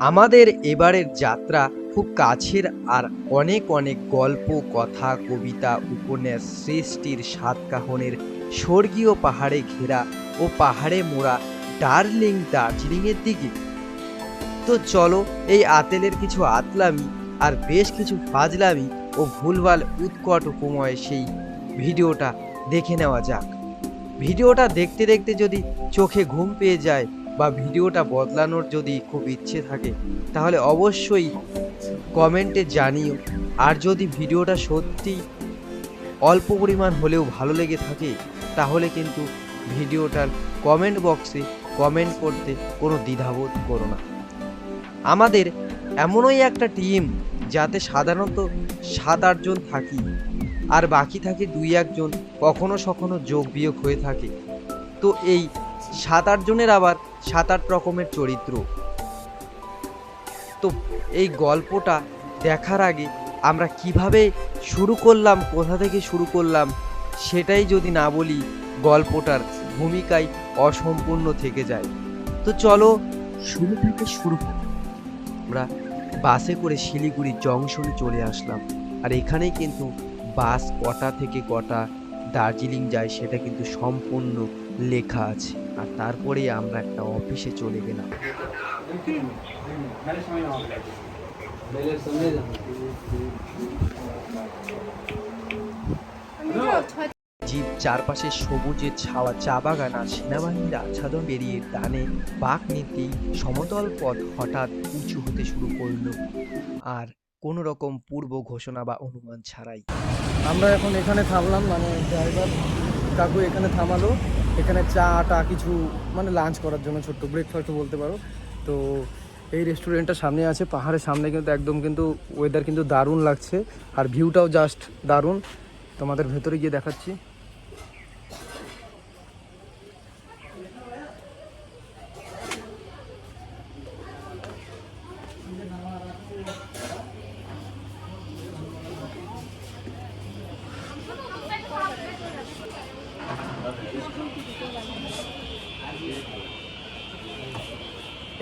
আমাদের এবারের যাত্রা খুব কাছের আর অনেক অনেক গল্প, কথা, কবিতা, উপন্যাস, সৃষ্টির সাতকাহনের স্বর্গীয় পাহাড়ে ঘেরা ও পাহাড়ে মোড়া ডার্লিং দার্জিলিংয়ের দিকে। তো চলো এই আতেলের কিছু আতলামি আর বেশ কিছু ফাজলামি ও ভুলভাল উৎকট উপময় সেই ভিডিওটা দেখে নেওয়া যাক। ভিডিওটা দেখতে দেখতে যদি চোখে ঘুম পেয়ে যায় বা ভিডিওটা বদলানোর যদি খুব ইচ্ছে থাকে, তাহলে অবশ্যই কমেন্টে জানিও। আর যদি ভিডিওটা সত্যি অল্প পরিমাণ হলেও ভালো লেগে থাকে, তাহলে কিন্তু ভিডিওটার কমেন্ট বক্সে কমেন্ট করতে কোনো দ্বিধাবোধ করো না। আমাদের এমনই একটা টিম, যাতে সাধারণত সাত আটজন থাকি, আর বাকি থাকে দুই একজন কখনো সখনো যোগ বিয়োগ হয়ে থাকে। তো এই সাত আটজনের আবার সাত আট রকমের চরিত্র। তো এই গল্পটা দেখার আগে আমরা কীভাবে শুরু করলাম, কোথা থেকে শুরু করলাম, সেটাই যদি না বলি, গল্পটার ভূমিকায় অসম্পূর্ণ থেকে যায়। তো চলো শুরু থেকে শুরু আমরা বাসে করে শিলিগুড়ি জংশনে চলে আসলাম। আর এখানেই কিন্তু বাস কটা থেকে কটা দার্জিলিং যায়, সেটা কিন্তু সম্পূর্ণ লেখা আছে। আর তারপরে আমরা একটা অফিসে চলে গেলাম। জীব চারপাশে সবুজের ছাওয়া চা বাগান আর সেনাবাহিনীর আচ্ছাদন বেরিয়ে ডানে বাঁক নিতেই সমতল পথ হঠাৎ উঁচু হতে শুরু করল। আর কোনো রকম পূর্ব ঘোষণা বা অনুমান ছাড়াই। আমরা এখন এখানে থামলাম মানে ড্রাইভার কাকু এখানে থামালো। এখানে চা টা কিছু মানে লাঞ্চ করার জন্য ছোট্ট ব্রেকফাস্ট বলতে পারো। তো এই রেস্টুরেন্টটা সামনে আছে, পাহাড়ের সামনে কিন্তু একদম কিন্তু ওয়েদার কিন্তু দারুণ লাগছে। আর ভিউটাও জাস্ট দারুণ। তোমাদের ভেতরে গিয়ে দেখাচ্ছি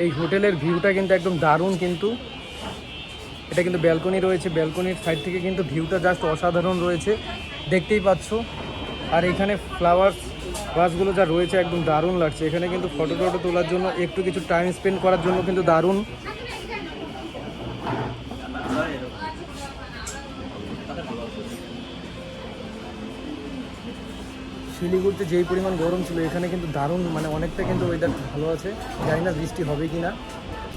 এই হোটেলের ভিউটা কিন্তু একদম দারুণ কিন্তু। এটা কিন্তু ব্যালকনি রয়েছে, ব্যালকনির সাইড থেকে কিন্তু ভিউটা জাস্ট অসাধারণ রয়েছে। দেখতেই পাচ্ছ। আর এখানে ফ্লাওয়ার গাছগুলো যা রয়েছে একদম দারুণ লাগছে। এখানে কিন্তু ফটো টটো তোলার জন্য একটু কিছু টাইম স্পেন্ড করার জন্য কিন্তু দারুণ। শিলিগুড়িতে যেই পরিমাণ গরম ছিল, এখানে কিন্তু দারুণ মানে অনেকটা কিন্তু ওয়েদার ভালো আছে। জানি না বৃষ্টি হবে কি না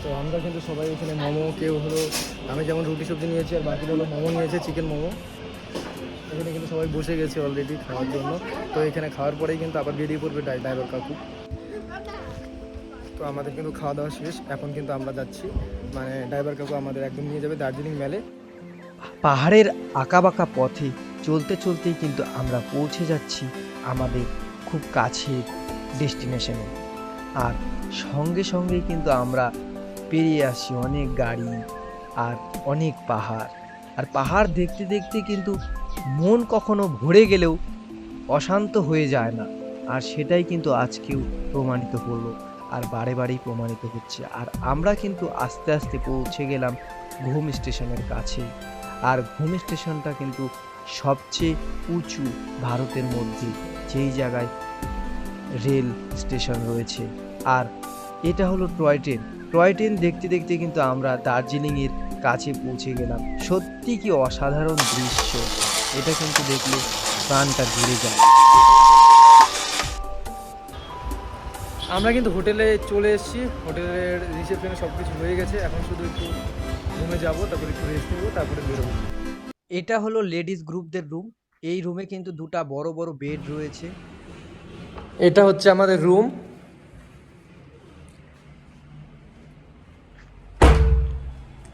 তো আমরা কিন্তু সবাই এখানে মোমো, কেউ হলো, আমি যেমন রুটি সবজি নিয়েছি আর বাকিরা হলো মোমো নিয়েছে, চিকেন মোমো। এখানে কিন্তু সবাই বসে গেছে অলরেডি খাওয়ার জন্য। তো এখানে খাওয়ার পরেই কিন্তু আবার বেরিয়ে পড়বে ড্রাইভার কাকু। তো আমাদের কিন্তু খাওয়া দাওয়া শেষ। এখন কিন্তু আমরা যাচ্ছি। মানে ড্রাইভার কাকু আমাদের একদম নিয়ে যাবে দার্জিলিং মেলে। পাহাড়ের আঁকাবাঁকা পথে চলতে চলতেই কিন্তু আমরা পৌঁছে যাচ্ছি। আমাদের খুব কাছের ডেস্টিনেশনে আর সঙ্গে সঙ্গেই কিন্তু আমরা পেরিয়ে আসি অনেক গাড়ি আর অনেক পাহাড়। আর পাহাড় দেখতে দেখতে কিন্তু মন কখনো ভরে গেলেও অশান্ত হয়ে যায় না। আর সেটাই কিন্তু আজকেও প্রমাণিত হলো আর বারে বারেই প্রমাণিত হচ্ছে। আর আমরা কিন্তু আস্তে আস্তে পৌঁছে গেলাম ঘুম স্টেশনের কাছে আর ঘুম স্টেশনটা কিন্তু সবচেয়ে উঁচু ভারতের মধ্যে, যেই জায়গায় রেল স্টেশন রয়েছে। আর এটা হলো টয় ট্রেন। টয় ট্রেন দেখতে দেখতে কিন্তু আমরা দার্জিলিংয়ের কাছে পৌঁছে গেলাম। সত্যি কি অসাধারণ দৃশ্য। এটা কিন্তু দেখলে প্রাণটা ঘুরে যায়। আমরা কিন্তু হোটেলে চলে এসেছি। হোটেলের রিসেপশনে সব কিছু হয়ে গেছে। এখন শুধু একটু রুমে যাব, তারপরে একটু রেস্ট নেব, তারপরে বেরোবো। এটা হলো লেডিস গ্রুপদের রুম। এই রুমে কিন্তু দুটা বড় বড় বেড রয়েছে। এটা হচ্ছে আমাদের রুম।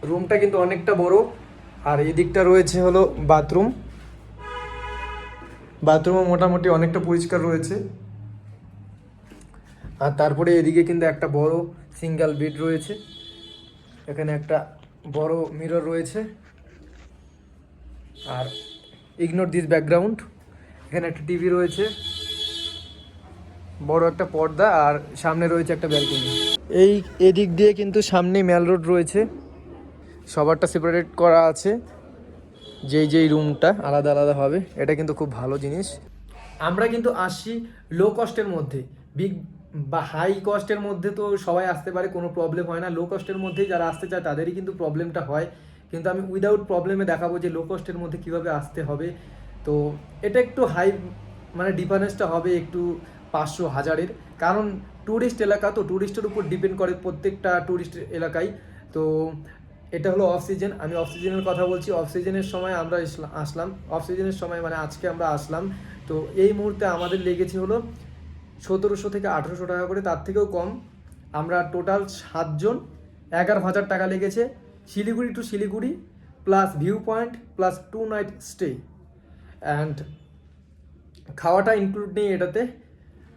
রুমটা কিন্তু অনেকটা বড়। আর এদিকটা রয়েছে হলো বাথরুম। বাথরুমও মোটামুটি অনেকটা পরিষ্কার রয়েছে। আর তারপরে এদিকে কিন্তু একটা বড় সিঙ্গেল বেড রয়েছে। এখানে একটা বড় মিরর রয়েছে। আর ইগনোর দিস ব্যাকগ্রাউন্ড এখানে একটা টিভি রয়েছে, বড় একটা পর্দা আর সামনে রয়েছে একটা ব্যালকনি এই এদিক দিয়ে কিন্তু সামনে ম্যাল রোড রয়েছে, সবারটা সেপারেট করা আছে, যেই যেই রুমটা আলাদা আলাদা হবে, এটা কিন্তু খুব ভালো জিনিস। আমরা কিন্তু আসছি লো কস্টের মধ্যে বিগ বা হাই কস্টের মধ্যে তো সবাই আসতে পারে, কোনো প্রবলেম হয় না। লো কস্টের মধ্যেই যারা আসতে চায়, তাদেরই কিন্তু প্রবলেমটা হয়। কিন্তু আমি উইদাউট প্রবলেমে দেখাবো যে লো কস্টের মধ্যে কীভাবে আসতে হবে। তো এটা একটু হাই মানে ডিফারেন্সটা হবে একটু পাঁচশো হাজারের। কারণ ট্যুরিস্ট এলাকা, তো ট্যুরিস্টের উপর ডিপেন্ড করে প্রত্যেকটা ট্যুরিস্ট এলাকায় তো এটা হলো অফ আমি অফ কথা বলছি। অফ সময় আমরা আসলাম। অফ সময় মানে আজকে আমরা আসলাম। তো এই মুহূর্তে আমাদের লেগেছে হলো সতেরোশো থেকে আঠেরোশো টাকা করে। তার থেকেও কম। আমরা টোটাল সাতজন। এগারো হাজার টাকা লেগেছে। Siliguri to Siliguri plus view point plus two night stay and খাওয়াটা ইনক্লুড নেই এটাতে।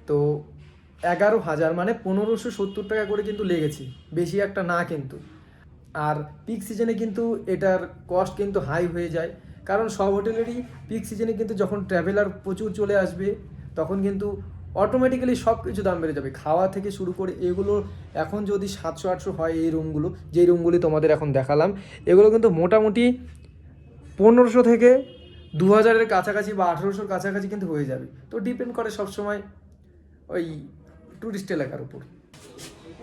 তো এগারো হাজার মানে পনেরোশো সত্তর টাকা করে কিন্তু লেগেছে। বেশি একটা না কিন্তু। আর পিক সিজনে কিন্তু এটার কস্ট কিন্তু হাই হয়ে যায়। কারণ সব হোটেলেরই পিক সিজনে কিন্তু যখন ট্রাভেলার প্রচুর চলে আসবে, তখন কিন্তু অটোমেটিক্যালি সব কিছু দাম বেড়ে যাবে। খাওয়া থেকে শুরু করে এগুলো এখন যদি সাতশো, আটশো হয় এই রুমগুলো যেই রুমগুলি তোমাদের এখন দেখালাম, এগুলো কিন্তু মোটামুটি পনেরোশো থেকে দু হাজারের কাছাকাছি বা আঠেরোশোর কাছাকাছি কিন্তু হয়ে যাবে। তো ডিপেন্ড করে সবসময় ওই ট্যুরিস্ট এলাকার উপর।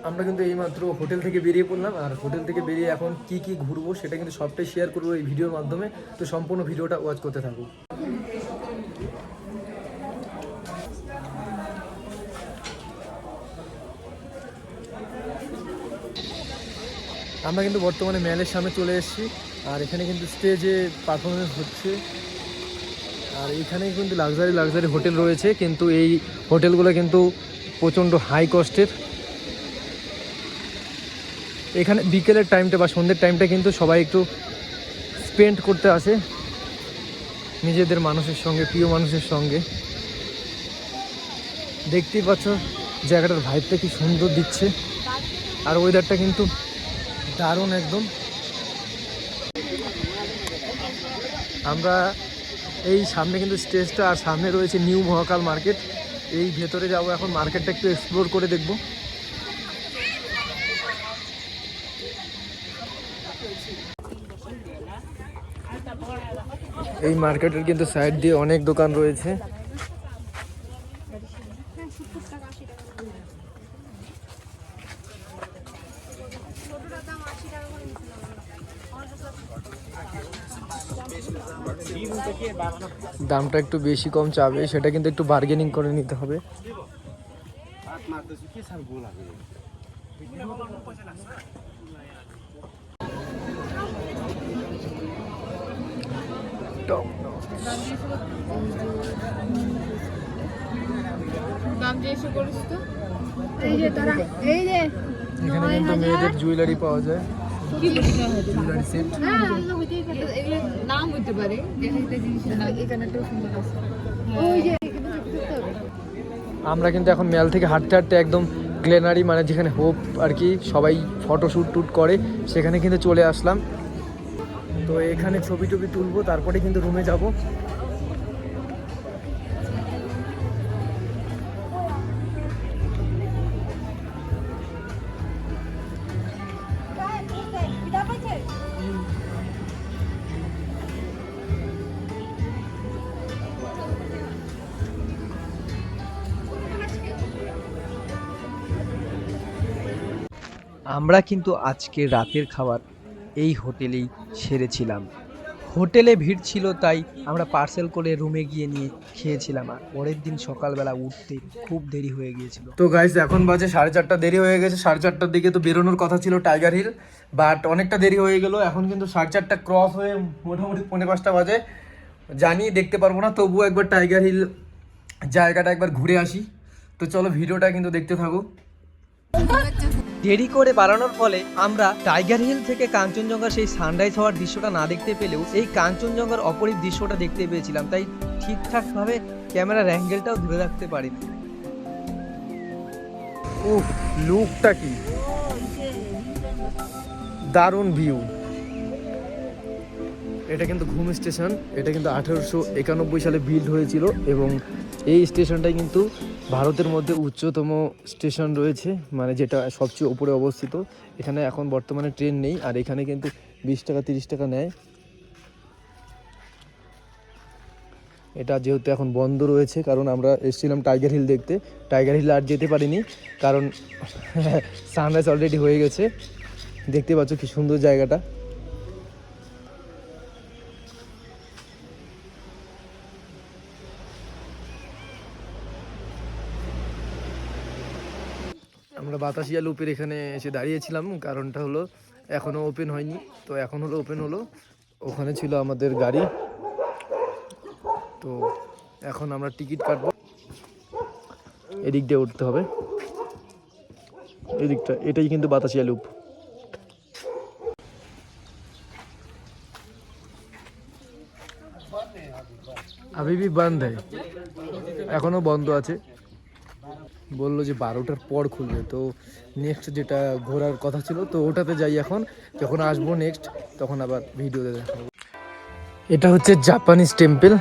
আমরা কিন্তু এইমাত্র হোটেল থেকে বেরিয়ে পড়লাম, আর হোটেল থেকে বেরিয়ে এখন কি কি ঘুরবো সেটা কিন্তু সবটাই শেয়ার করব এই ভিডিওর মাধ্যমে। তো সম্পূর্ণ ভিডিওটা ওয়াচ করতে থাকুক আমরা কিন্তু বর্তমানে ম্যালের সামনে চলে এসেছি, আর এখানে কিন্তু স্টেজে পারফরমেন্স হচ্ছে। আর এখানে কিন্তু লাক্সারি লাক্সারি হোটেল রয়েছে, কিন্তু এই হোটেলগুলো কিন্তু প্রচণ্ড হাই কস্টের এখানে বিকেলের টাইমটা বা সন্ধ্যের টাইমটা কিন্তু সবাই একটু স্পেন্ড করতে আসে, নিজেদের মানুষের সঙ্গে, প্রিয় মানুষের সঙ্গে। দেখতেই পাচ্ছ, জায়গাটার ভাইবটা কি সুন্দর দিচ্ছে। আর ওয়েদারটা কিন্তু দারুণ একদম। আমরা এই সামনে কিন্তু স্টেজটা আর সামনে রয়েছে নিউ মহাকাল মার্কেট। এই ভেতরে যাব এখন, মার্কেটটা একটু এক্সপ্লোর করে দেখব। এই মার্কেটের কিন্তু সাইড দিয়ে অনেক দোকান রয়েছে। দামটা একটু বেশি কম চাবে সেটা কিন্তু একটু বার্গেনিং করে নিতে হবে। এখানে কিন্তু মেয়েদের জুয়েলারি পাওয়া যায়। আমরা কিন্তু এখন ম্যাল থেকে হাঁটতে হাঁটতে একদম গ্লেনারি মানে যেখানে হোপ আর কি, সবাই ফটোশ্যুট টুট করে, সেখানে কিন্তু চলে আসলাম। তো এখানে ছবি টবি তুলবো, তারপরে কিন্তু রুমে যাব। আমরা কিন্তু আজকে রাতের খাবার এই হোটেলেই সেরেছিলাম। হোটেলে ভিড় ছিল তাই আমরা পার্সেল করে রুমে গিয়ে নিয়ে খেয়েছিলাম আর পরের দিন সকালবেলা উঠতে খুব দেরি হয়ে গিয়েছিল। তো গাইস এখন বাজে সাড়ে চারটা, দেরি হয়ে গেছে। সাড়ে চারটার দিকে তো বেরোনোর কথা ছিল টাইগার হিল বাট অনেকটা দেরি হয়ে গেল। এখন কিন্তু সাড়ে চারটা ক্রস হয়ে মোটামুটি পৌনে পাঁচটা বাজে। জানি দেখতে পারব না, তবুও একবার টাইগার হিল জায়গাটা একবার ঘুরে আসি। তো চলো, ভিডিওটা কিন্তু দেখতে থাকো। দেরি করে বাড়ানোর ফলে আমরা টাইগার হিল থেকে কাঞ্চনজঙ্ঘার সেই সানরাইজ হওয়ার দৃশ্যটা না দেখতে পেলেও এই কাঞ্চনজঙ্ঘার অপরূপ দৃশ্যটা দেখতে পেয়েছিলাম। তাই ঠিকঠাকভাবে ক্যামেরার অ্যাঙ্গেলটাও ধরে রাখতে পারিনি। উফ, লুকটা কি? দারুণ ভিউ। এটা কিন্তু ঘুম স্টেশন। এটা কিন্তু আঠেরোশো একানব্বই সালে বিল্ড হয়েছিল এবং এই স্টেশনটাই কিন্তু ভারতের মধ্যে উচ্চতম স্টেশন রয়েছে মানে যেটা সবচেয়ে উপরে অবস্থিত। এখানে এখন বর্তমানে ট্রেন নেই, আর এখানে কিন্তু বিশ টাকা, তিরিশ টাকা নেয়। এটা যেহেতু এখন বন্ধ রয়েছে, কারণ আমরা এসেছিলাম টাইগার হিল দেখতে। টাইগার হিল আর যেতে পারিনি, কারণ সানরাইজ অলরেডি হয়ে গেছে। দেখতে পাচ্ছ কি সুন্দর জায়গাটা। বাতাসিয়া লুপের এখানে এসে দাঁড়িয়েছিলাম। কারণটা হলো এখনও ওপেন হয়নি। তো এখন হলো ওপেন হলো। ওখানে ছিল আমাদের গাড়ি। তো এখন আমরা টিকিট কাটবো। এদিক দিয়ে উঠতে হবে। এদিকটা, এটাই কিন্তু বাতাসিয়া লুপ। আবিবি বন্ধ এখনও বন্ধ আছে। বলল যে বারোটার পর খুলবে। তো নেক্সট যেটা ঘোরার কথা ছিল, তো ওটাতে যাই এখন। যখন আসব নেক্সট তখন আবার ভিডিওতে দেখাবো এটা হচ্ছে জাপানিজ টেম্পল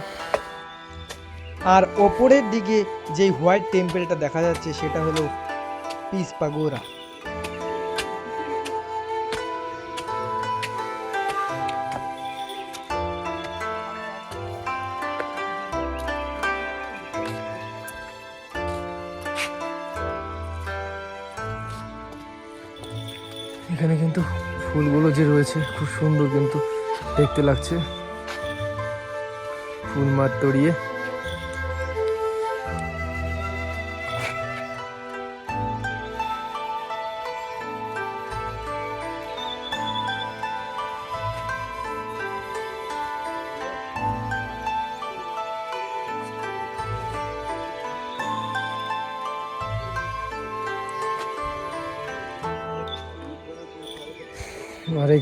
আর ওপরের দিকে যে হোয়াইট টেম্পলটা দেখা যাচ্ছে, সেটা হলো পিস পাগোরা এখানে কিন্তু ফুলগুলো যে রয়েছে খুব সুন্দর কিন্তু দেখতে লাগছে। ফুল মার তড়িয়ে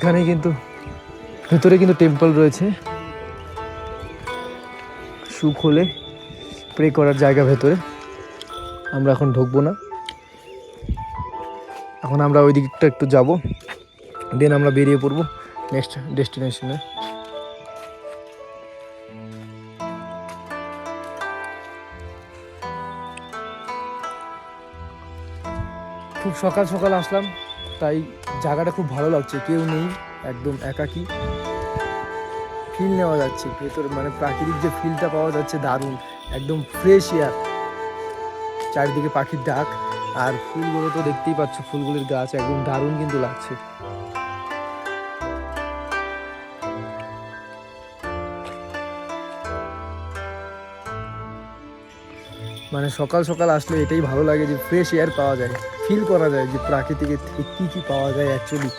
এখানে কিন্তু, ভেতরে কিন্তু টেম্পল রয়েছে। সুখ হলে প্রে করার জায়গা ভেতরে। আমরা এখন ঢুকবো না। এখন আমরা ওই দিকটা একটু যাব। দেন আমরা বেরিয়ে পড়ব নেক্সট ডেস্টিনেশনে খুব সকাল সকাল আসলাম। তাই জায়গাটা খুব ভালো লাগছে। কেউ নেই, একদম একাকি। ফিল নেওয়া যাচ্ছে, ভেতর মানে প্রাকৃতিক যে ফিলটা পাওয়া যাচ্ছে দারুণ, একদম ফ্রেশ এয়ার চারিদিকে পাখির ডাক, আর ফুলগুলো তো দেখতেই পাচ্ছ, ফুলগুলির গাছ একদম দারুণ কিন্তু লাগছে। মানে সকাল সকাল আসলে এটাই ভালো লাগে যে ফ্রেশ এয়ার পাওয়া যায়। ফিল করা যায় যে প্রাকৃতিকের থেকে কী কী পাওয়া যায় অ্যাকচুয়ালি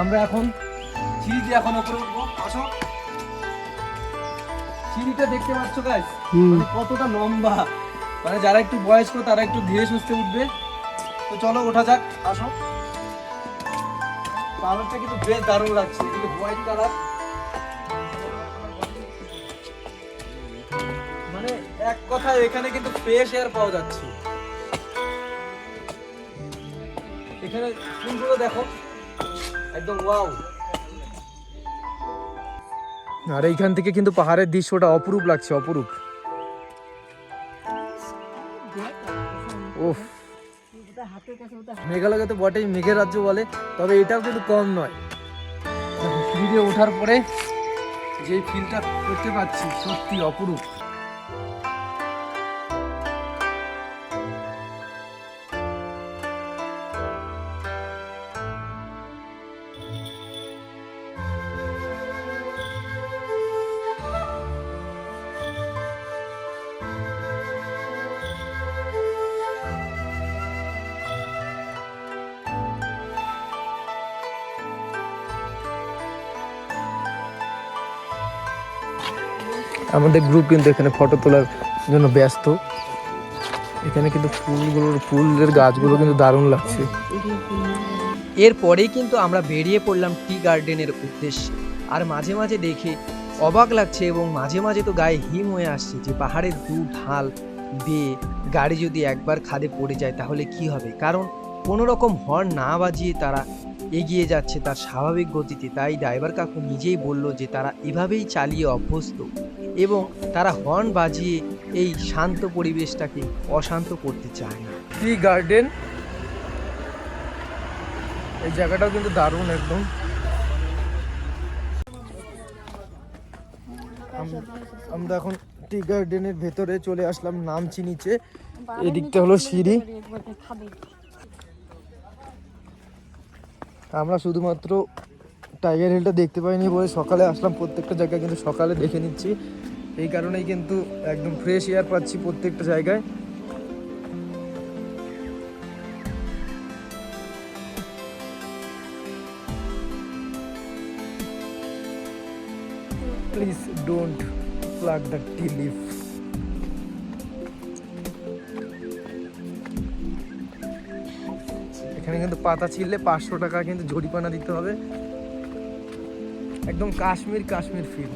আমরা এখন সিঁড়ি দিয়ে এখন উপরে উঠবো। আসো। সিঁড়িটা দেখতে পাচ্ছ গাইস মানে কতটা লম্বা। মানে যারা একটু বয়স্ক তারা একটু ধীরে সুস্থে উঠবে। তো চলো ওঠা যাক। আসো। কালারটা কিন্তু বেশ দারুণ লাগছে। কিন্তু হোয়াইট কালার এক কথায় এখানে কিন্তু ফ্রেশ এয়ার পাওয়া যাচ্ছে। এখানে ফুলগুলো দেখো। একদম ওয়াও আর এইখান থেকে কিন্তু পাহাড়ের দৃশ্যটা অপরূপ লাগছে, অপরূপ। ওফ মেঘালয়কে তো বটেই, মেঘের রাজ্য বলে, তবে এটাও কিন্তু কম নয়। সিঁড়িতে ওঠার পরে যে ফিলটা করতে পারছি, সত্যি অপরূপ। আমাদের গ্রুপ কিন্তু এখানে ফটো তোলার জন্য ব্যস্ত। এখানে কিন্তু ফুলগুলোর, ফুলের গাছগুলো কিন্তু দারুণ লাগছে। এরপরেই কিন্তু আমরা বেরিয়ে পড়লাম টি গার্ডেনের উদ্দেশ্যে। আর মাঝে মাঝে দেখে অবাক লাগছে এবং মাঝে মাঝে তো গায়ে হিম হয়ে আসছে যে পাহাড়ের দু ঢাল বেয়ে গাড়ি যদি একবার খাদে পড়ে যায় তাহলে কি হবে? কারণ কোনো রকম হর্ন না বাজিয়ে তারা এগিয়ে যাচ্ছে তার স্বাভাবিক গতিতে। তাই ড্রাইভার কাকু নিজেই বলল যে তারা এভাবেই চালিয়ে অভ্যস্ত এবং তারা হর্ন বাজিয়ে এই শান্ত পরিবেশটাকে অশান্ত করতে চায় না। টি গার্ডেন এই জায়গাটাও কিন্তু দারুণ একদম। আমরা এখন টি গার্ডেনের ভেতরে চলে আসলাম নামছি নিচে। এদিকটা হলো সিঁড়ি। আমরা শুধুমাত্র টাইগার হিলটা দেখতে পাইনি বলে সকালে আসলাম প্রত্যেকটা জায়গায়, কিন্তু সকালে দেখে নিচ্ছি। এই কারণেই কিন্তু একদম ফ্রেশ এয়ার পাচ্ছি প্রত্যেকটা জায়গায়। Please don't plug the tea leaf কিন্তু পাতা ছিললে পাঁচশো টাকা কিন্তু জরিপানা দিতে হবে। একদম Kashmir Kashmir feel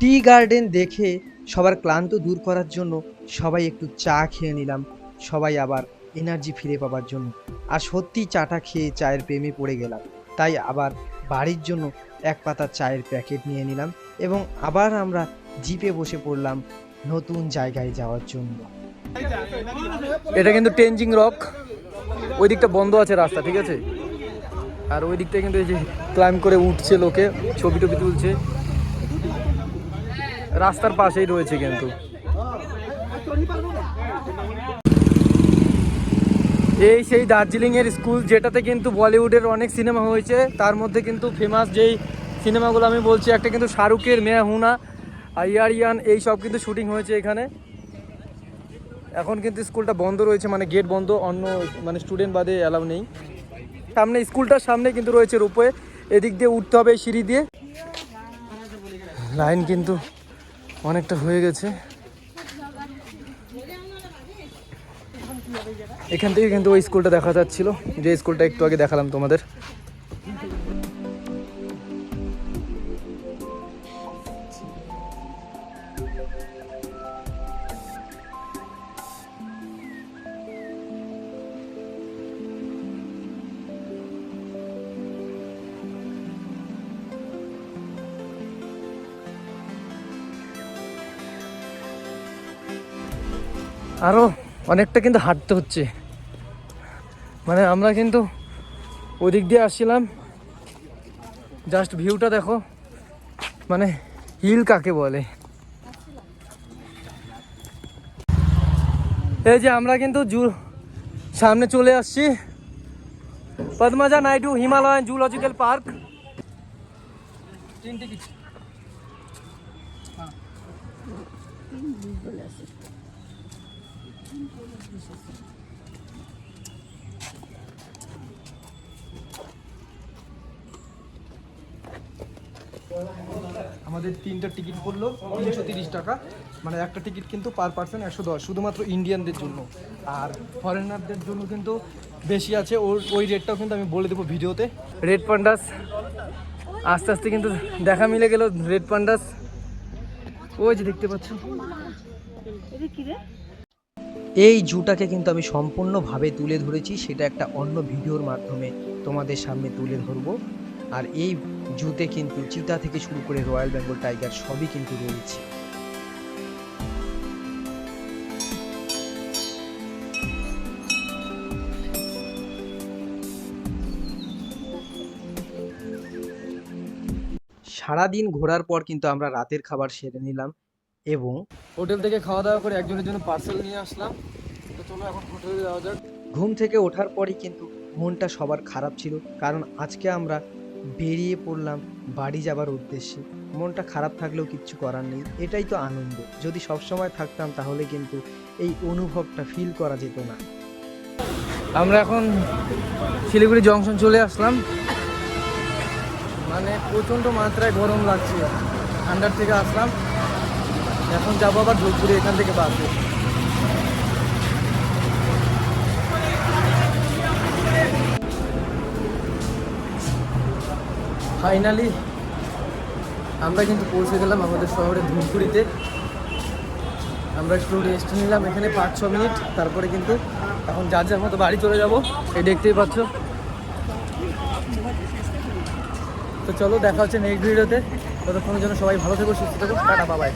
tea garden দেখে সবার ক্লান্ত দূর করার জন্য সবাই একটু চা খেয়ে নিলাম। সবাই আবার এনার্জি ফিরে পাওয়ার জন্য। আর সত্যি চাটা খেয়ে চায়ের প্রেমে পড়ে গেলাম। তাই আবার বাড়ির জন্য এক পাতা চায়ের প্যাকেট নিয়ে নিলাম এবং আবার আমরা জিপে বসে পড়লাম নতুন জায়গায় যাওয়ার জন্য। এটা কিন্তু টেনজিং রক ওই দিকটা বন্ধ আছে রাস্তা, ঠিক আছে? আর ওই দিকটা কিন্তু এই যে ক্লাইম করে উঠছে লোকে, ছবি টবি তুলছে। রাস্তার পাশেই রয়েছে কিন্তু। এই সেই দার্জিলিং এর স্কুল, যেটাতে কিন্তু বলিউডের অনেক সিনেমা হয়েছে, তার মধ্যে কিন্তু ফেমাস যেই সিনেমাগুলো আমি বলছি, একটা কিন্তু শাহরুখের মেয়া হুনা, আইয়ারিয়ান, এই সব কিন্তু শুটিং হয়েছে এখানে। এখন কিন্তু স্কুলটা বন্ধ রয়েছে মানে গেট বন্ধ, অন্য মানে স্টুডেন্ট বাদে অ্যালাউ নেই। সামনে, স্কুলটার সামনে কিন্তু রয়েছে রোপওয়ে এদিক দিয়ে উঠতে হবে সিঁড়ি দিয়ে। লাইন কিন্তু অনেকটা হয়ে গেছে। এখান থেকে কিন্তু ওই স্কুলটা দেখা যাচ্ছিল। যে স্কুলটা একটু আগে দেখালাম তোমাদের। আরও অনেকটা কিন্তু হাঁটতে হচ্ছে। মানে আমরা কিন্তু ওদিক দিয়ে আসছিলাম। জাস্ট ভিউটা দেখো। মানে হিল কাকে বলে? এই যে আমরা কিন্তু জু সামনে চলে আসছি। Padmaja Naidu Himalayan Zoological Park. তিন টিকিট আমাদের তিনটা টিকিট পড়ল, তিনশো তিরিশ টাকা। মানে একটা টিকিট কিন্তু পার পার্সন একশো দশ, শুধুমাত্র ইন্ডিয়ানদের জন্য। আর ফরেনারদের জন্য কিন্তু বেশি আছে, ওর ওই রেটটাও কিন্তু আমি বলে দেবো ভিডিওতে। রেড পান্ডাস আস্তে আস্তে কিন্তু দেখা মিলে গেল রেড পান্ডাস ওই যে দেখতে পাচ্ছ। এই জুটাকে কিন্তু আমি সম্পূর্ণভাবে তুলে ধরেছি, সেটা একটা অন্য ভিডিওর মাধ্যমে তোমাদের সামনে তুলে ধরবো। আর এই জুতে কিন্তু চিতা থেকে শুরু করে রয়্যাল বেঙ্গল টাইগার সবই কিন্তু রয়েছে সারাদিন ঘোরার পর কিন্তু আমরা রাতের খাবার সেরে নিলাম এবং হোটেল থেকে খাওয়া দাওয়া করে একজনের জন্য পার্সেল নিয়ে আসলাম। তো চলো এখন হোটেলে যাওয়া যাক। ঘুম থেকে ওঠার পরই কিন্তু মনটা সবার খারাপ ছিল কারণ আজকে আমরা বেরিয়ে পড়লাম বাড়ি যাবার উদ্দেশ্যে। মনটা খারাপ থাকলেও কিচ্ছু করার নেই। এটাই তো আনন্দ। যদি সব সময় থাকতাম তাহলে কিন্তু এই অনুভবটা ফিল করা যেত না। আমরা এখন শিলিগুড়ি জংশন চলে আসলাম। মানে প্রচণ্ড মাত্রায় গরম লাগছে। ঠান্ডার থেকে আসলাম। এখন যাব আবার ধূপগুড়ি এখান থেকে বাসে। ফাইনালি আমরা কিন্তু পৌঁছে গেলাম আমাদের শহরে ধূপগুড়িতে। আমরা একটু রেস্ট নিলাম এখানে পাঁচ, ছ মিনিট, তারপরে কিন্তু এখন যার যার মতো বাড়ি চলে যাব। এই দেখতেই পাচ্ছ। তো চলো দেখা হচ্ছে নেক্সট ভিডিওতে ততক্ষণের জন্য সবাই ভালো থেকো, সুস্থ থেকো, টাটা বাবাই